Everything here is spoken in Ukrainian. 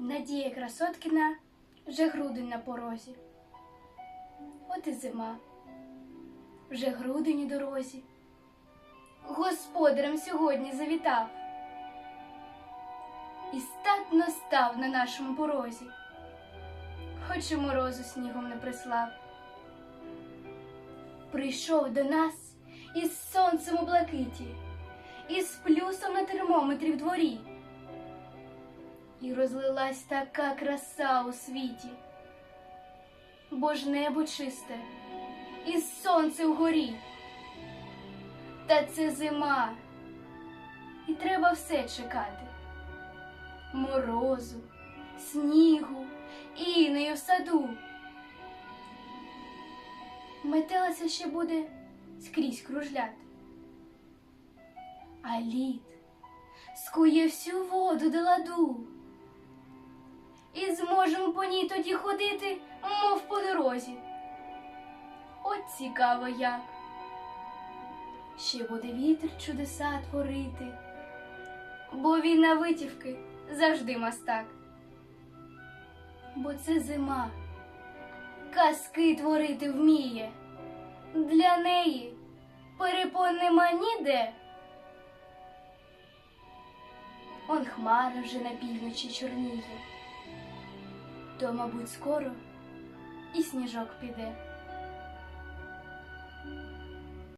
Надія Красоткіна вже грудень на порозі. От і зима, вже грудень у дорозі. Господарем сьогодні завітав і статно став на нашому порозі, хоч і морозу снігом не прислав. Прийшов до нас із сонцем у блакиті, із плюсом на термометрі в дворі. І розлилась така краса у світі, бо ж небо чисте, і сонце вгорі. Та це зима, і треба все чекати. Морозу, снігу, інею в саду. Метелиця ще буде скрізь кружляти. А лід скує всю воду до ладу. І зможемо по ній тоді ходити, мов по дорозі. От цікаво як. Ще буде вітер чудеса творити, бо він на витівки завжди мастак. Бо це зима, казки творити вміє. Для неї перепон нема ніде. Он хмара вже на півночі чорніє, то, мабуть, скоро і сніжок піде.